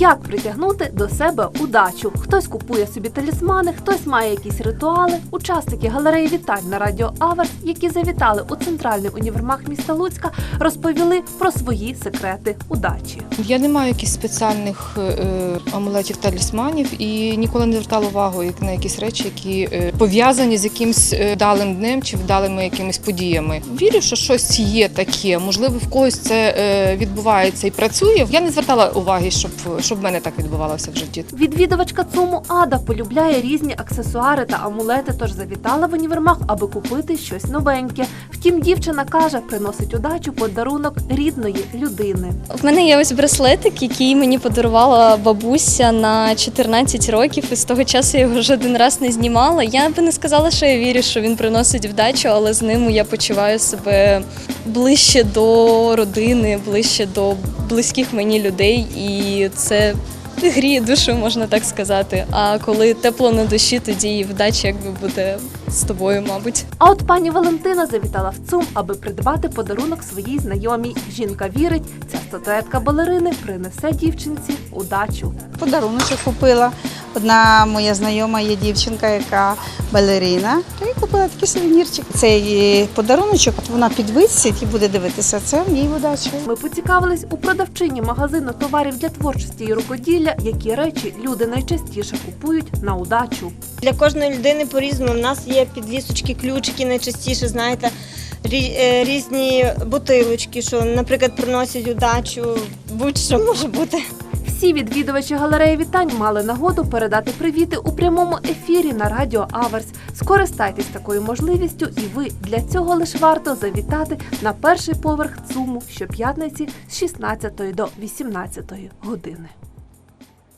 Як притягнути до себе удачу? Хтось купує собі талісмани, хтось має якісь ритуали. Учасники галереї вітань на радіо Аверс, які завітали у центральний універмаг міста Луцька, розповіли про свої секрети удачі. Я не маю якихось спеціальних е, амулетів талісманів і ніколи не звертала увагу на якісь речі, які е, пов'язані з якимсь е, вдалим днем чи вдалими якимись подіями. Вірю, що щось є таке. Можливо, в когось це е, відбувається і працює. Я не звертала уваги, щоб, щоб в мене так відбувалося в житті. Відвідувачка ЦУМу Ада полюбляє різні аксесуари та амулети, тож завітала в універмаг, аби купити щось новеньке. Втім, дівчина каже, приносить удачу подарунок рідної людини. В мене є ось браслетик, який мені подарувала бабуся на 14 років, і з того часу я його жоден раз не знімала. Я би не сказала, що я вірю, що він приносить вдачу, але з ним я почуваю себе ближче до родини, ближче до близьких мені людей, і це гріє душу, можна так сказати. А коли тепло на душі, тоді і вдача якби буде з тобою, мабуть. А от пані Валентина завітала в ЦУМ, аби придбати подарунок своїй знайомій. Жінка вірить, ця статуетка балерини принесе дівчинці удачу. Подарунок купила. Одна моя знайома є дівчинка, яка балерина. То я купила такий сувенірчик. Цей подаруночок вона підвисить і буде дивитися. Це в їй удача. Ми поцікавились у продавчині магазину товарів для творчості і рукоділля, які речі люди найчастіше купують на удачу. Для кожної людини по-різному. У нас є підвісочки, ключики найчастіше, знаєте, е, різні бутилочки, що, наприклад, приносять удачу, будь-що може бути. Всі відвідувачі галереї вітань мали нагоду передати привіти у прямому ефірі на радіо Аверс. Скористайтесь такою можливістю, і ви для цього лише варто завітати на перший поверх ЦУМу щоп'ятниці з 16 до 18 години.